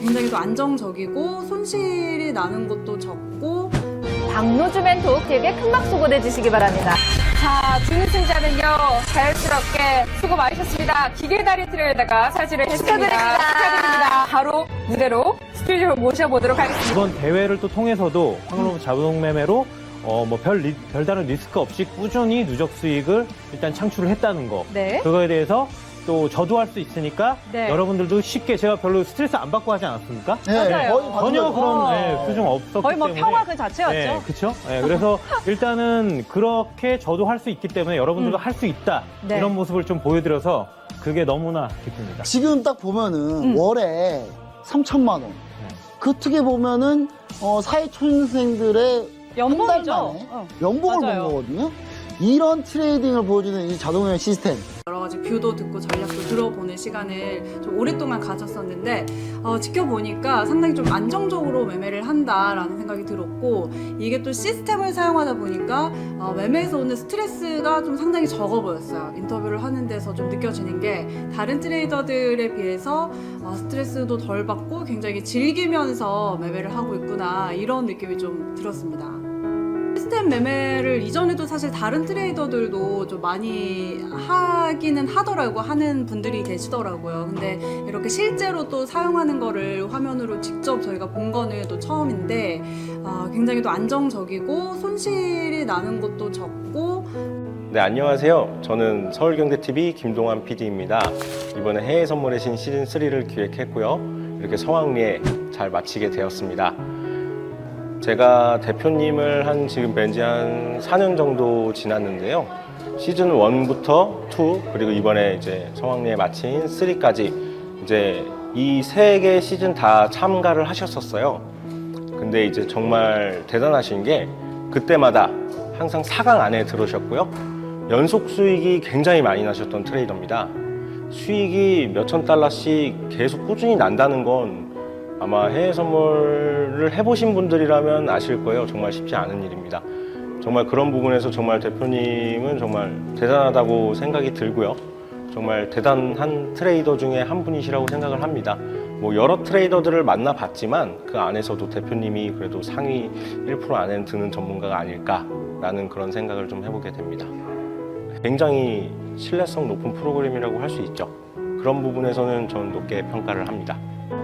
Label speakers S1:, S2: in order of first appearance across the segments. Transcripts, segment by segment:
S1: 굉장히 또 안정적이고 손실이 나는 것도 적고
S2: 박노주 멘토에게 큰 박수 보내주시기 바랍니다.
S3: 자, 준우승자는요, 자연스럽게 수고 많으셨습니다. 기계다리 트레일다가 차지를 했습니다.
S2: 축하드립니다.
S3: 축하드립니다. 바로 무대로 스튜디오로 모셔보도록 하겠습니다.
S4: 이번 대회를 또 통해서도 황로브 자동 매매로 어, 뭐 별, 리- 별다른 리스크 없이 꾸준히 누적 수익을 일단 창출을 했다는 거.
S2: 네.
S4: 그거에 대해서 또 저도 할 수 있으니까
S2: 네.
S4: 여러분들도 쉽게 제가 별로 스트레스 안 받고 하지 않았습니까?
S5: 네,
S2: 맞아요.
S5: 거의
S4: 전혀
S5: 거죠.
S4: 그런 예, 표정 없었기
S2: 거의 뭐
S4: 때문에
S2: 평화 그 자체였죠.
S4: 네, 그렇죠. 그래서 일단은 그렇게 저도 할 수 있기 때문에 여러분들도 할 수 있다
S2: 네.
S4: 이런 모습을 좀 보여드려서 그게 너무나 기쁩니다.
S5: 지금 딱 보면은
S2: 음.
S5: 월에 3천만 원. 그 어떻게 보면은 어, 사회초년생들의
S2: 연봉이죠.
S5: 한 달 만에
S2: 어.
S5: 연봉을
S2: 맞아요.
S5: 본 거거든요. 이런 트레이딩을 보여주는 이 자동화 시스템.
S1: 여러 가지 뷰도 듣고 전략도 들어보는 시간을 좀 오랫동안 가졌었는데 어, 지켜보니까 상당히 좀 안정적으로 매매를 한다라는 생각이 들었고 이게 또 시스템을 사용하다 보니까 어, 매매에서 오는 스트레스가 좀 상당히 적어 보였어요. 인터뷰를 하는 데서 좀 느껴지는 게 다른 트레이더들에 비해서 어, 스트레스도 덜 받고 굉장히 즐기면서 매매를 하고 있구나 이런 느낌이 좀 들었습니다. 매매를 이전에도 사실 다른 트레이더들도 좀 많이 하기는 하더라고 하는 분들이 계시더라고요. 근데 이렇게 실제로 또 사용하는 거를 화면으로 직접 저희가 본 거는 또 처음인데 아, 굉장히 또 안정적이고 손실이 나는 것도 적고
S6: 네, 안녕하세요. 저는 서울경제TV 김동환 PD입니다. 이번에 해외 선물의 신 시즌 3를 기획했고요. 이렇게 성황리에 잘 마치게 되었습니다. 제가 대표님을 한 지금 뵌지 한 4년 정도 지났는데요. 시즌 1부터 2 그리고 이번에 이제 성황리에 마친 3까지 이제 이 세 개 시즌 다 참가를 하셨었어요. 근데 이제 정말 대단하신 게 그때마다 항상 4강 안에 들어오셨고요. 연속 수익이 굉장히 많이 나셨던 트레이더입니다. 수익이 몇천 달러씩 계속 꾸준히 난다는 건 아마 해외 선물을 해보신 분들이라면 아실 거예요. 정말 쉽지 않은 일입니다. 정말 그런 부분에서 정말 대표님은 정말 대단하다고 생각이 들고요. 정말 대단한 트레이더 중에 한 분이시라고 생각을 합니다. 뭐 여러 트레이더들을 만나봤지만 그 안에서도 대표님이 그래도 상위 1% 안에 드는 전문가가 아닐까라는 그런 생각을 좀 해보게 됩니다. 굉장히 신뢰성 높은 프로그램이라고 할 수 있죠. 그런 부분에서는 저는 높게 평가를 합니다.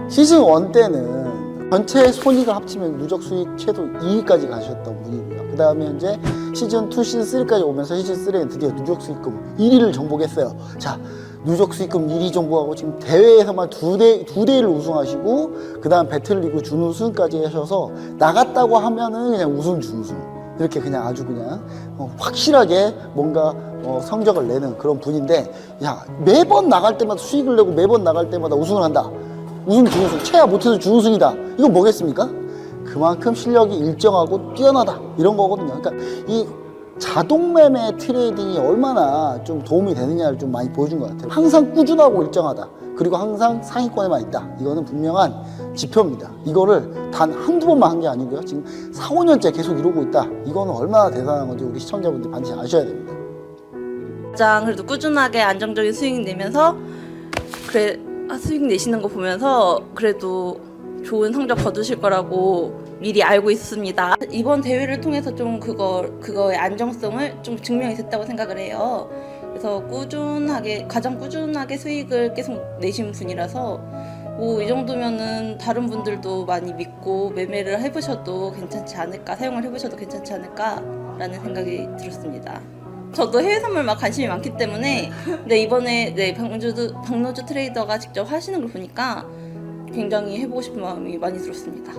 S5: 시즌 1 때는 전체 손익을 합치면 누적 수익 최소 2위까지 가셨던 분이고요. 그 다음에 이제 시즌 2, 시즌 3까지 오면서 시즌 3는 드디어 누적 수익금 1위를 정복했어요. 자, 누적 수익금 1위 정복하고 지금 대회에서만 두 대, 두 대를 우승하시고, 그 다음 배틀리그 준우승까지 하셔서 나갔다고 하면은 그냥 우승, 준우승. 이렇게 그냥 아주 그냥 어, 확실하게 뭔가 어, 성적을 내는 그런 분인데, 야, 매번 나갈 때마다 수익을 내고 매번 나갈 때마다 우승을 한다. 우승 준우승 최하 못해서 준우승이다. 이건 뭐겠습니까? 그만큼 실력이 일정하고 뛰어나다. 이런 거거든요. 그러니까 이 자동 매매 트레이딩이 얼마나 좀 도움이 되느냐를 좀 많이 보여준 것 같아요. 항상 꾸준하고 일정하다. 그리고 항상 상위권에만 있다. 이거는 분명한 지표입니다. 이거를 단 한두 번만 한 게 아니고요. 지금 4, 5년째 계속 이루고 있다. 이거는 얼마나 대단한 건지 우리 시청자분들이 반드시 아셔야 됩니다.
S7: 가장 그래도 꾸준하게 안정적인 수익 내면서 그래 아, 수익 내시는 거 보면서 그래도 좋은 성적 거두실 거라고 미리 알고 있습니다. 이번 대회를 통해서 좀 그거 그거의 안정성을 좀 증명이 됐다고 생각을 해요. 그래서 꾸준하게 가장 꾸준하게 수익을 계속 내신 분이라서 뭐 이 정도면은 다른 분들도 많이 믿고 매매를 해보셔도 괜찮지 않을까 사용을 해보셔도 괜찮지 않을까라는 생각이 들었습니다. 저도 해외 선물 막 관심이 많기 때문에 네 이번에 네 박노주 박노주 트레이더가 직접 하시는 걸 보니까 굉장히 해보고 싶은 마음이 많이 들었습니다.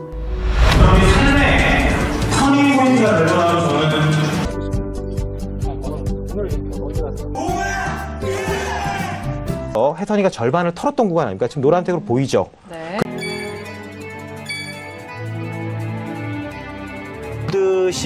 S8: 어, 혜선이가 절반을 털었던 구간 아닙니까? 지금 노란색으로 보이죠?
S2: 네.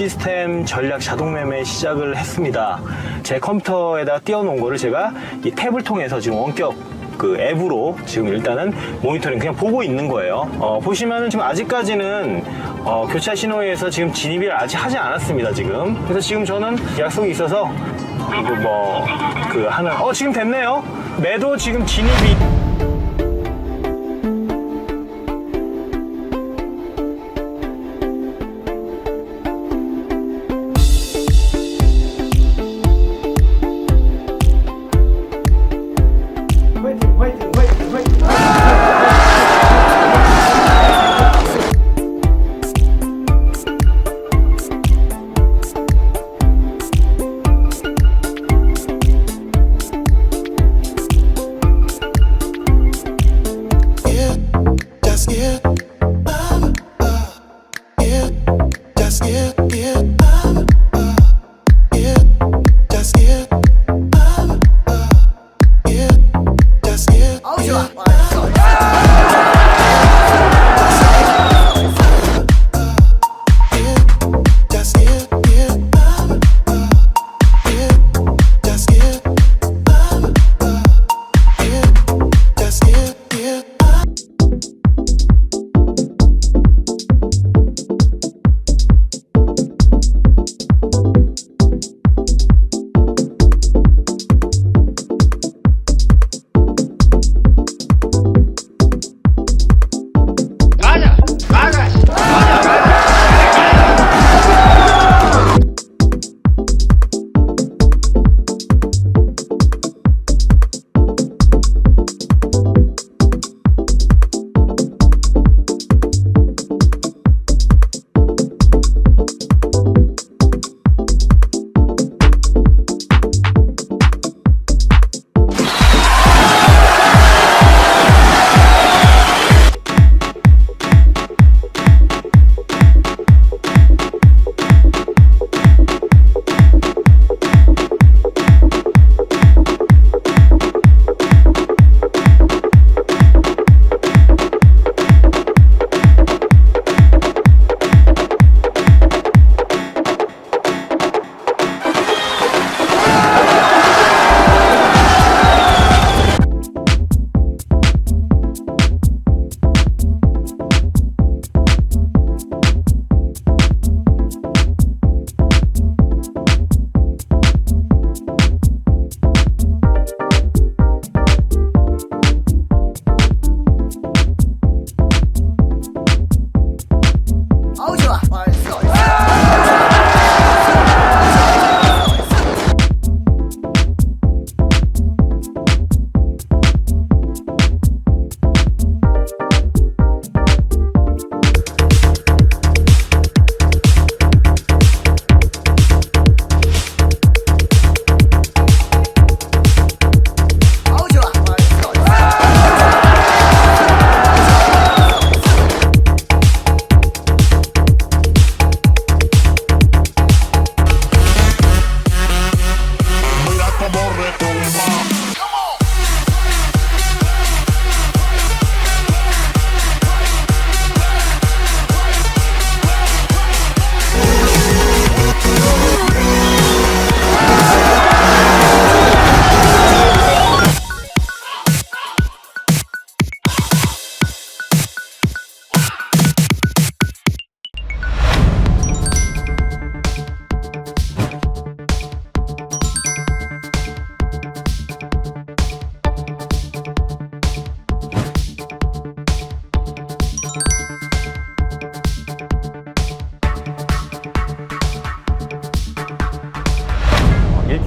S9: 시스템 전략 자동 매매 시작을 했습니다. 제 컴퓨터에다 띄워놓은 거를 제가 이 탭을 통해서 지금 원격 그 앱으로 지금 일단은 모니터링 그냥 보고 있는 거예요. 어, 보시면은 지금 아직까지는 어, 교차 신호에서 지금 진입을 아직 하지 않았습니다. 지금 그래서 지금 저는 약속이 있어서 이거 뭐 그 하는 어 지금 됐네요. 매도 지금 진입이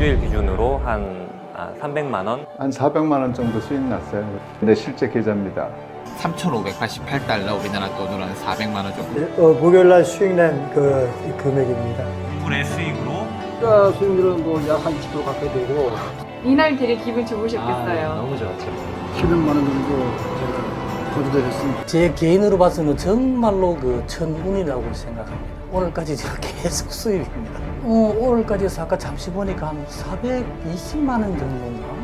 S10: 일주일 기준으로 한 300만 원
S11: 한 400만 원 정도 수익 났어요. 내 실제 계좌입니다.
S12: 3,588달러 우리나라 돈으로 한 400만 원 정도.
S13: 어, 목요일 날 수익 낸 그 금액입니다.
S9: 분의 수익으로
S13: 수익률은 뭐 약 한 20% 가까이 되고
S3: 이날 되게 기분 좋으셨겠어요.
S10: 너무 좋았죠.
S13: 700만 원 정도 거두되셨습니다. 제 개인으로 봐서는 정말로 그 천운이라고 생각합니다. 오늘까지 제가 계속 수입입니다. 어, 오늘까지 아까 잠시 보니까 한 420만 원 정도인가?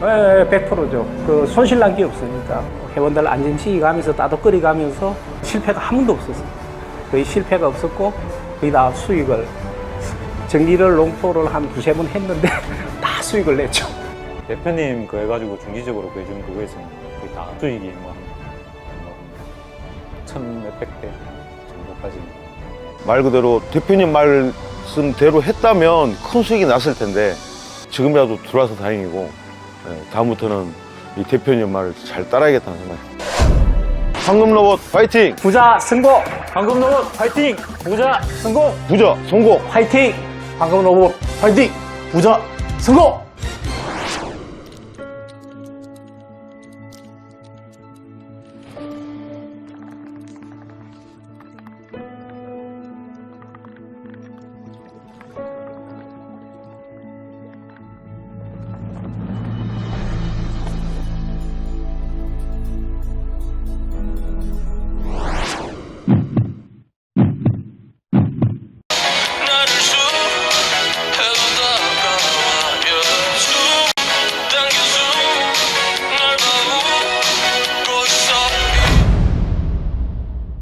S14: 네, 100%죠. 그 손실 난 게 없으니까 회원들 안전지기 가면서 따뜻거리 가면서 실패가 한 번도 없었어요. 거의 실패가 없었고 거의 다 수익을 정리를 롱포를 한 두세 번 했는데 다 수익을 냈죠.
S4: 대표님 그 해가지고 중기적으로 그 해준 그거에서 거의 다 수익이 뭐천 몇백 배 정도까지.
S11: 말 그대로 대표님 말 씀대로 했다면 큰 수익이 났을 텐데 지금이라도 들어와서 다행이고 예, 다음부터는 이 대표님 말을 잘 따라야겠다는 생각입니다. 황금 로봇 파이팅!
S14: 부자 성공! 황금 로봇 파이팅! 부자 성공!
S11: 부자 성공!
S14: 파이팅! 황금 로봇 파이팅! 부자 성공!